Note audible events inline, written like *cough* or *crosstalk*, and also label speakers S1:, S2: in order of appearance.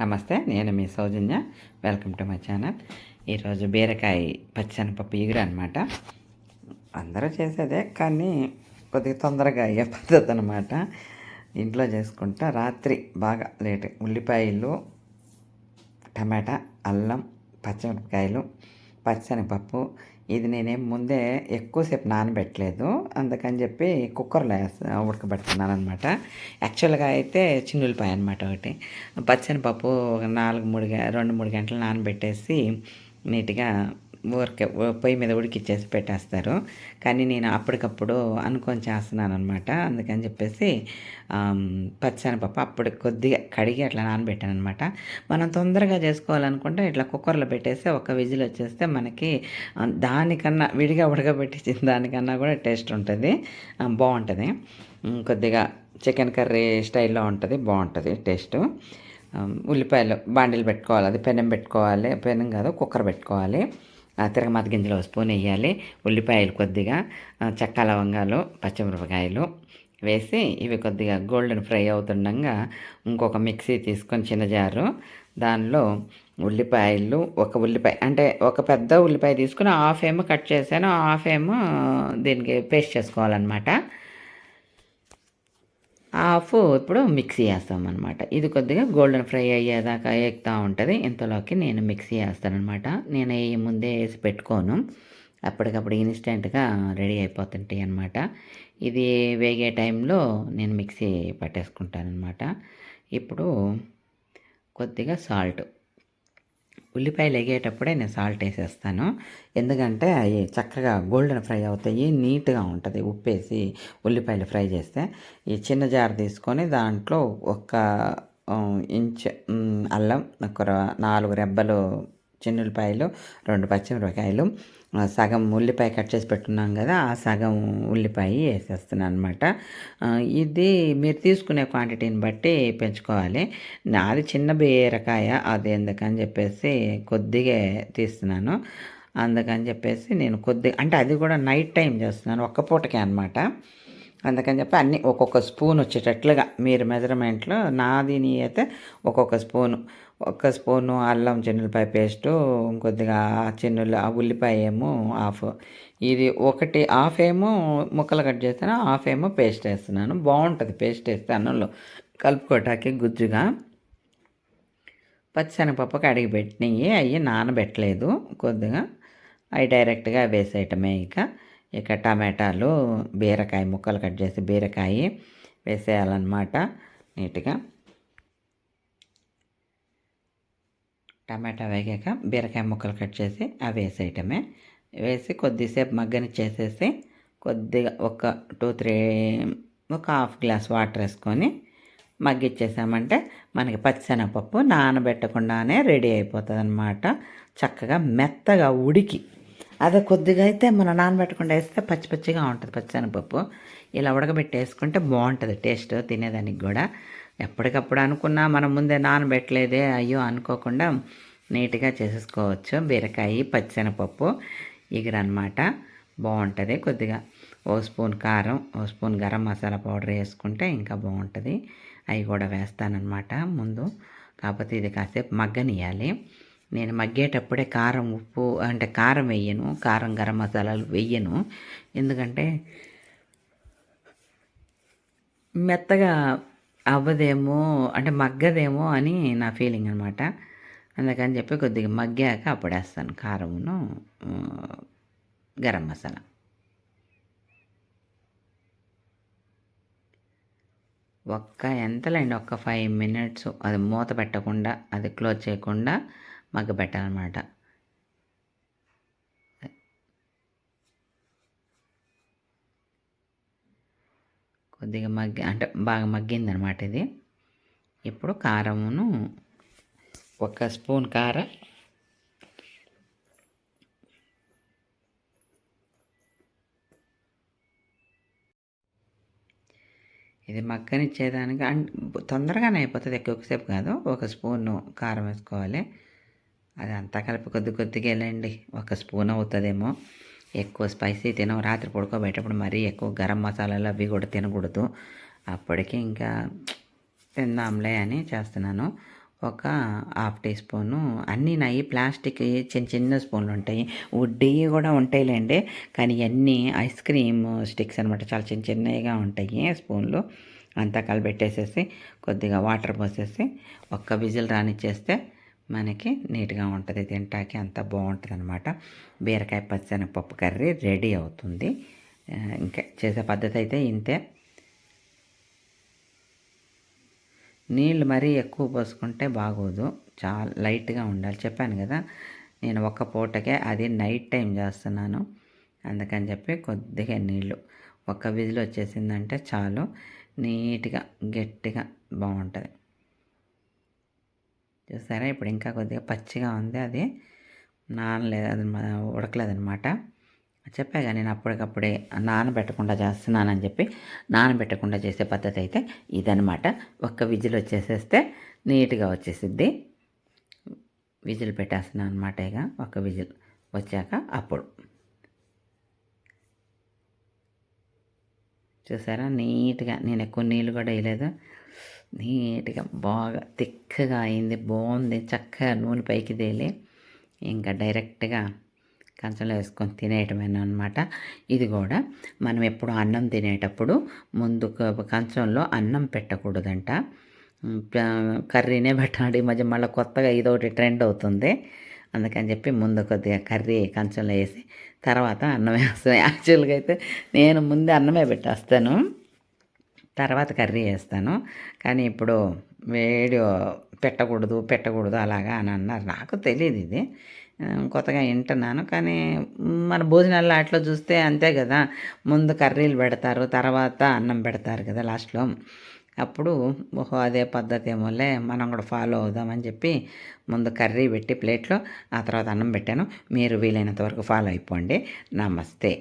S1: నమస్తే నేను మీ Soujanya. Welcome to my channel ఈరోజు బీరకాయ పచ్చనపప్పు ఈగురు అనమాట అందరూ చేసేదే కానీ కొద్దిగా తొందరగా అయ్యే పద్ధతి అనమాట ఇంట్లో చేసుకుంటా రాత్రి బాగా లేట్. ఉల్లిపాయలు టమాటా అల్లం పచ్చిమిరపకాయలు పచ్చనిపప్పు ఇది నేనేం ముందే ఎక్కువసేపు నానబెట్టలేదు. అందుకని చెప్పి కుక్కర్లో ఉడకబెడుతున్నాను అనమాట యాక్చువల్గా అయితే చిన్నులపాయ అనమాట ఒకటి. పచ్చనిపప్పు ఒక నాలుగు మూడు గ- రెండు మూడు గంటలు నానబెట్టేసి నీట్గా ఊరికే పొయ్యి మీద ఉడికిచ్చేసి పెట్టేస్తారు. కానీ నేను అప్పటికప్పుడు అనుకొని చేస్తున్నాను అనమాట అందుకని చెప్పేసి పచ్చనిపప్పు అప్పుడు కొద్దిగా కడిగి అట్లా నానబెట్టాను అనమాట మనం తొందరగా చేసుకోవాలనుకుంటే ఇట్లా కుక్కర్లో పెట్టేస్తే ఒక విజిల్ వచ్చేస్తే మనకి దానికన్నా విడిగా ఉడకబెట్టించిన దానికన్నా కూడా టేస్ట్ ఉంటుంది. బాగుంటుంది. కొద్దిగా చికెన్ కర్రీ స్టైల్లో ఉంటుంది బాగుంటుంది టేస్ట్. ఉల్లిపాయలు బాండీలు పెట్టుకోవాలి అది పెనం పెట్టుకోవాలి పెనం కాదు కుక్కర్ పెట్టుకోవాలి. తిరగమాత గింజలు స్పూన్ వేయాలి ఉల్లిపాయలు కొద్దిగా చెక్క లవంగాలు పచ్చిమిరపకాయలు వేసి ఇవి కొద్దిగా గోల్డెన్ ఫ్రై అవుతుండగా ఇంకొక మిక్సీ తీసుకొని చిన్న జారు దానిలో ఉల్లిపాయలు ఒక ఉల్లిపాయ అంటే ఒక పెద్ద ఉల్లిపాయ తీసుకుని హాఫ్ ఏమో కట్ చేశాను హాఫ్ ఏమో దీనికి పేస్ట్ చేసుకోవాలన్నమాట. హాఫ్ ఇప్పుడు మిక్సీ వేస్తాం అనమాట ఇది కొద్దిగా గోల్డెన్ ఫ్రై అయ్యేదాకా ఎక్తా ఉంటుంది. ఇంతలోకి నేను మిక్సీ వేస్తానమాట నేను ఈ ముందే వేసి పెట్టుకోను. అప్పటికప్పుడు ఇన్స్టెంట్గా రెడీ అయిపోతుంటాయి అనమాట ఇది వేగే టైంలో నేను మిక్సీ పట్టేసుకుంటాను అనమాట ఇప్పుడు కొద్దిగా సాల్ట్. ఉల్లిపాయలు వేగేటప్పుడే నేను సాల్ట్ వేసేస్తాను. ఎందుకంటే అవి చక్కగా గోల్డెన్ ఫ్రై అవుతాయి నీట్గా ఉంటుంది. ఉప్పేసి ఉల్లిపాయలు ఫ్రై చేస్తే ఈ చిన్న జార్ తీసుకొని దాంట్లో ఒక ఇంచ్ అల్లం ఒక నాలుగు రెబ్బలు చిన్నుల్లిపాయలు రెండు పచ్చిమిరపకాయలు సగం ఉల్లిపాయ కట్ చేసి పెట్టున్నాం కదా ఆ సగం ఉల్లిపాయ వేసేస్తున్నాను అనమాట ఇది మీరు తీసుకునే క్వాంటిటీని బట్టి పెంచుకోవాలి. నాది చిన్న బీరకాయ అది ఎందుకని చెప్పేసి కొద్దిగా తీస్తున్నాను. అందుకని చెప్పేసి నేను కొద్దిగా అంటే అది కూడా నైట్ టైం చేస్తున్నాను ఒక్క పూటకే అనమాట అందుకని చెప్పి అన్నీ ఒక్కొక్క స్పూన్ వచ్చేటట్లుగా మీరు మెజర్మెంట్లో నాది నీ అయితే ఒక్కొక్క స్పూను. ఒక్క స్పూను అల్లం చెన్నులపాయ పేస్టు కొద్దిగా చెన్నులు ఆ ఉల్లిపాయ ఏమో హాఫ్. ఇది ఒకటి హాఫ్ ఏమో ముక్కలు కట్ చేస్తాను హాఫ్ ఏమో పేస్ట్ వేస్తున్నాను. బాగుంటుంది పేస్ట్ వేస్తే అన్నంలో కలుపుకోవటానికి గుజ్జుగా. పచ్చిశనగపప్పు కడిగి పెట్టినవి అవి నానబెట్టలేదు కొద్దిగా. అవి డైరెక్ట్గా వేసేయటమే ఇక. ఇక టమాటాలు బీరకాయ ముక్కలు కట్ చేసి బీరకాయ వేసేయాలన్నమాట నీట్గా. టమాటా వేగాక బీరకాయ ముక్కలు కట్ చేసి అవి వేసేయటమే. వేసి కొద్దిసేపు మగ్గని చేసేసి కొద్దిగా ఒక టూ త్రీ ఒక హాఫ్ గ్లాస్ వాటర్ వేసుకొని మగ్గిచ్చేసామంటే మనకి పచ్చిశనగపప్పు నానబెట్టకుండానే రెడీ అయిపోతుంది అనమాట చక్కగా మెత్తగా ఉడికి. అదే కొద్దిగా అయితే మనం నానబెట్టకుండా వేస్తే పచ్చి పచ్చిగా ఉంటుంది పచ్చిశనగపప్పు. ఇలా ఉడకబెట్టి వేసుకుంటే బాగుంటుంది టేస్ట్ తినేదానికి కూడా. ఎప్పటికప్పుడు అనుకున్నా మనం ముందే నానబెట్టలేదే అయ్యో అనుకోకుండా నీట్గా చేసేసుకోవచ్చు. బీరకాయ పచ్చిశనగపప్పు ఇగురనమాట బాగుంటుంది కొద్దిగా. ఓ స్పూన్ కారం ఓ స్పూన్ గరం మసాలా పౌడర్ వేసుకుంటే ఇంకా బాగుంటుంది. అవి కూడా వేస్తానన్నమాట ముందు. కాకపోతే ఇది కాసేపు మగ్గనియాలి నేను మగ్గేటప్పుడే కారం ఉప్పు అంటే కారం వేయను కారం గరం మసాలాలు వేయను. ఎందుకంటే మెత్తగా అవ్వదేమో అంటే మగ్గదేమో అని నా ఫీలింగ్ అనమాట అందుకని చెప్పి కొద్దిగా మగ్గాక అప్పుడేస్తాను కారమును గరం మసాలా. ఒక్క ఎంతలేండి? ఒక్క ఫైవ్ మినిట్స్ అది మూత పెట్టకుండా అది క్లోజ్ చేయకుండా మగ్గ పెట్టాలన్నమాట. కొద్దిగా మగ్గి అంటే బాగా మగ్గిందనమాట ఇది. ఇప్పుడు కారమును ఒక స్పూన్ కారం ఇది మగ్గనిచ్చేదానికి అండ్ తొందరగానే అయిపోతుంది ఎక్కువసేపు కాదు. ఒక స్పూను కారం వేసుకోవాలి. అది అంతా కలిపి కొద్ది కొద్దిగా వెళ్ళండి. ఒక స్పూన్ అవుతుందేమో. ఎక్కువ స్పైసీ తినం రాత్రి పడుకోబెట్టేటప్పుడు మరీ ఎక్కువ గరం మసాలాలు అవి కూడా తినకూడదు. అప్పటికి ఇంకా తిందాంలే అని చేస్తున్నాను. ఒక హాఫ్ టీ స్పూను అన్నీ నాయి ప్లాస్టిక్ చిన్న చిన్న స్పూన్లు ఉంటాయి. వుడ్డి కూడా ఉంటాయిలేండి. కానీ ఇవన్నీ ఐస్ క్రీమ్ స్టిక్స్ అనమాట చాలా చిన్న చిన్నగా ఉంటాయి స్పూన్లు. అంతా కలిపెట్టేసేసి కొద్దిగా వాటర్ పోసేసి ఒక్క విజిల్ రానిచ్చేస్తే మనకి నీట్గా ఉంటుంది. తింటాకి అంత బాగుంటుంది అనమాట బీరకాయ పచ్చనపప్పు కర్రీ రెడీ అవుతుంది. ఇంకా చేసే పద్ధతి అయితే ఇంతే. నీళ్ళు మరీ ఎక్కువ పోసుకుంటే బాగోదు. చాలా లైట్గా ఉండాలి. చెప్పాను కదా నేను ఒక్క పూటకే అది నైట్ టైం చేస్తున్నాను. అందుకని చెప్పి కొద్దిగా నీళ్ళు. ఒక్క విజిల్ వచ్చేసిందంటే చాలు. నీట్గా గట్టిగా బాగుంటుంది. చూసారా? ఇప్పుడు ఇంకా కొద్దిగా పచ్చిగా ఉంది అది. నానలేదు అది ఉడకలేదనమాట చెప్పాగా నేను అప్పటికప్పుడే నానబెట్టకుండా చేస్తున్నానని చెప్పి నానబెట్టకుండా చేసే పద్ధతి అయితే ఇదనమాట ఒక్క విజిల్ వచ్చేసేస్తే నీట్గా వచ్చేసిద్ది. విజిల్ పెట్టేస్తున్నాను అనమాట ఇక ఒక విజిల్ వచ్చాక అప్పుడు. చూసారా? నీట్గా నేను ఎక్కువ నీళ్ళు కూడా వేయలేదు. నీట్గా బాగా తిక్కగా అయింది బాగుంది చక్కగా నూనె పైకి తేలి ఇంకా డైరెక్ట్గా కంచంలో వేసుకొని తినేయటమేనా అనమాట ఇది కూడా మనం ఎప్పుడు అన్నం తినేటప్పుడు ముందు కంచంలో అన్నం పెట్టకూడదంట. కర్రీనే పెట్టాలి. ఈ మధ్య మళ్ళీ కొత్తగా ఇదొకటి ట్రెండ్ అవుతుంది. అందుకని చెప్పి ముందు కొద్దిగా కర్రీ కంచంలో వేసి తర్వాత అన్నం వేస్తాను *laughs* యాక్చువల్గా అయితే నేను ముందే అన్నమే పెట్టేస్తాను. తర్వాత కర్రీ వేస్తాను. కానీ ఇప్పుడు వేడి పెట్టకూడదు పెట్టకూడదు అలాగా అని అన్నారు. నాకు తెలియదు ఇది. కొత్తగా వింటున్నాను. కానీ మన భోజనాల్లో అట్లా చూస్తే అంతే కదా. ముందు కర్రీలు పెడతారు తర్వాత అన్నం పెడతారు కదా లాస్ట్లో. అప్పుడు ఓహో అదే పద్ధతి ఏమోలే మనం కూడా ఫాలో అవుదామని చెప్పి ముందు కర్రీ పెట్టి ప్లేట్లో ఆ తర్వాత అన్నం పెట్టాను. మీరు వీలైనంత వరకు ఫాలో అయిపోండి. నమస్తే.